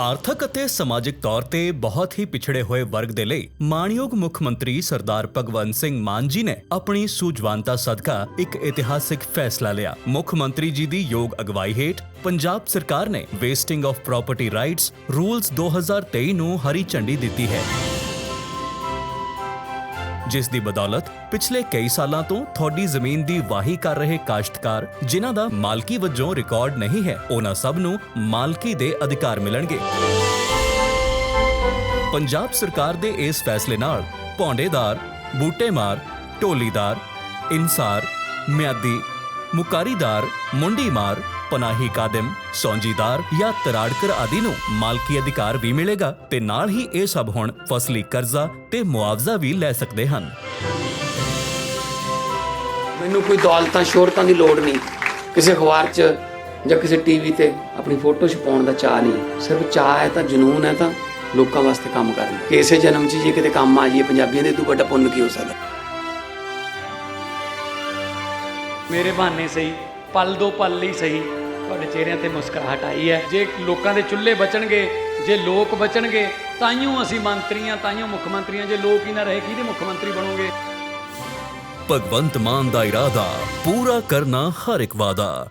ਆਰਥਿਕ ਅਤੇ ਸਮਾਜਿਕ ਤੌਰ ਤੇ ਬਹੁਤ ਹੀ ਪਿਛੜੇ ਹੋਏ ਵਰਗ ਦੇ ਲਈ ਮਾਣਯੋਗ ਮੁੱਖ ਮੰਤਰੀ ਸਰਦਾਰ ਭਗਵੰਤ ਸਿੰਘ ਮਾਨ ਜੀ ਨੇ ਆਪਣੀ ਸੂਝਵਾਨਤਾ ਸਦਕਾ ਇੱਕ ਇਤਿਹਾਸਿਕ ਫੈਸਲਾ ਲਿਆ। ਮੁੱਖ ਮੰਤਰੀ ਜੀ ਦੀ ਯੋਗ ਅਗਵਾਈ ਹੇਠ ਪੰਜਾਬ ਸਰਕਾਰ ਨੇ vesting of property rights rules 2023 ਨੂੰ ਹਰੀ ਝੰਡੀ ਦਿੱਤੀ ਹੈ। ਜਿਸ ਦੀ ਬਦੌਲਤ ਪਿਛਲੇ ਕਈ ਸਾਲਾਂ ਤੋਂ ਤੁਹਾਡੀ ਜ਼ਮੀਨ ਦੀ ਵਾਹੀ ਕਰ ਰਹੇ ਕਾਸ਼ਤਕਾਰ, ਜਿਨ੍ਹਾਂ ਦਾ ਮਾਲਕੀ ਵਜੋਂ ਰਿਕਾਰਡ ਨਹੀਂ ਹੈ, ਉਹਨਾਂ ਸਭ ਨੂੰ ਮਾਲਕੀ ਦੇ ਅਧਿਕਾਰ ਮਿਲਣਗੇ। ਪੰਜਾਬ ਸਰਕਾਰ ਦੇ ਇਸ ਫੈਸਲੇ ਨਾਲ ਪੌਂਡੇਦਾਰ ਬੂਟੇਮਾਰ, ਢੋਲੀਦਾਰ, ਇਨਸਾਰ, ਮਿਆਦੀ, ਮੁਕਾਰੀਦਾਰ, ਮੁੰਡੀਮਾਰ ਪਨਾਹੀ ਕਾਦਮ ਸੌਂਜੀਦਾਰ ਜਾਂ ਤਰਾੜਕਰ ਆਦਿ ਨੂੰ ਮਾਲਕੀ ਅਧਿਕਾਰ ਵੀ ਮਿਲੇਗਾ ਤੇ ਨਾਲ ਹੀ ਇਹ ਸਭ ਹੁਣ ਫਸਲੀ ਕਰਜ਼ਾ ਤੇ ਮੁਆਵਜ਼ਾ ਵੀ ਲੈ ਸਕਦੇ ਹਨ। ਮੈਨੂੰ ਕੋਈ ਦੌਲਤਾਂ ਸ਼ੋਹਰਤਾਂ ਦੀ ਲੋੜ ਨਹੀਂ। ਕਿਸੇ ਅਖਬਾਰ 'ਚ ਜਾਂ ਕਿਸੇ ਟੀਵੀ ਤੇ ਆਪਣੀ ਫੋਟੋ ਛਪਾਉਣ ਦਾ ਚਾਹ ਨਹੀਂ। ਸਿਰਫ ਚਾਹ ਹੈ ਤਾਂ ਜਨੂਨ ਹੈ ਤਾਂ ਲੋਕਾਂ ਵਾਸਤੇ ਕੰਮ ਕਰਨਾ। ਕਿ ਇਸੇ ਜਨਮ 'ਚ ਜੇ ਕਿਤੇ ਕੰਮ ਆ ਜਾਈਏ ਪੰਜਾਬੀਆਂ ਦੇ ਤੋਂ ਵੱਡਾ ਪੁੰਨ ਕੀ ਹੋ ਸਕਦਾ? ਮੇਰੇ ਬਹਾਨੇ ਸਹੀ ਪਲ ਦੋ ਪਲ ਲਈ ਸਹੀ। ਤੁਹਾਡੇ ਚਿਹਰਿਆਂ ਤੇ ਮੁਸਕਰਾਹਟ ਆਈ ਹੈ। ਜੇ ਲੋਕਾਂ ਦੇ ਚੁੱਲ੍ਹੇ ਬਚਣਗੇ, ਜੇ ਲੋਕ ਬਚਣਗੇ ਤਾਈਓ ਅਸੀਂ ਮੰਤਰੀਆਂ ਤਾਈਓ ਮੁੱਖ ਮੰਤਰੀਆਂ, ਜੇ ਲੋਕ ਹੀ ਨਾ ਰਹੇ, ਕਿਹਦੇ ਮੁੱਖ ਮੰਤਰੀ ਬਣੋਗੇ? ਭਗਵੰਤ ਮਾਨ ਦਾ ਇਰਾਦਾ, ਪੂਰਾ ਕਰਨਾ ਹਰ ਇੱਕ ਵਾਦਾ